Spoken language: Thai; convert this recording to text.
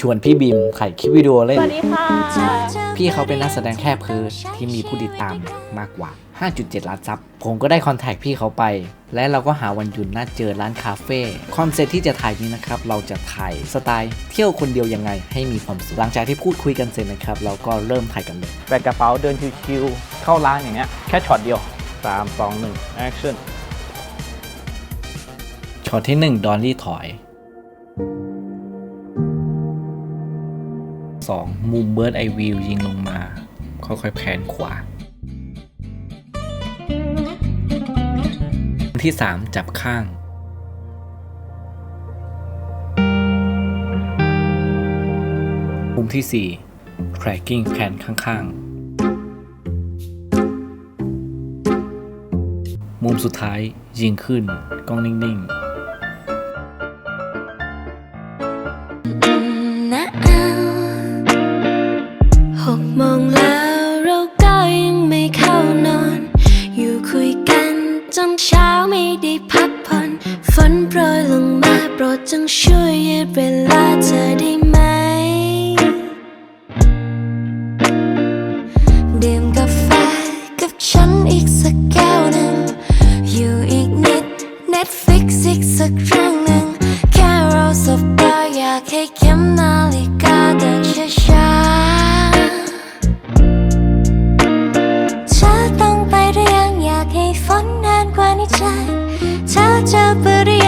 ชวนพี่บิมถ่ายคลิปวิดีโอเล่สนวัสดีค่ะ พี่เขาเป็นนักแสดงแค่เพิร์ชที่มีผู้ติดตามมากกว่า 5.7 ล้านซับ ผมก็ได้คอนแทคพี่เขาไป และเราก็หาวันหยุดนัดเจอร้านคาเฟ่ คอนเซ็ปต์ที่จะถ่ายนี้นะครับ เราจะถ่ายสไตล์เที่ยวคนเดียวยังไง ให้มีความสุข หลังจากที่พูดคุยกันเสร็จนะครับ เราก็เริ่มถ่ายกันเลยแบกกระเป๋าเดินชิวๆเข้าร้านอย่างเงี้ย แค่ช็อตเดียว 3 2 1 action ช็อตที่ 1 ดอนลี่ถอย 2. มุมเบิร์ดไอวิวยิงลงมา ค่อยๆแผนขวา ที่ 3 จับข้าง มุมที่ 4 tracking แผนข้างๆ มุมสุดท้ายยิงขึ้นกล้องนิ่งๆนะ งแล้วเราก็ยังไม่เข้านอน อยู่คุยกันจนเช้าไม่ได้พักผ่อนฝนโปรยลงมาโปรดจงช่วยยืดเวลาเธอได้ไหมดื่มกาแฟกับฉันอีกสักแก้วหนึ่งอยู่อีกนิด Netflix อีกสักครั้งหนึ่งแค่เราสบตาอยากให้ นานกว่า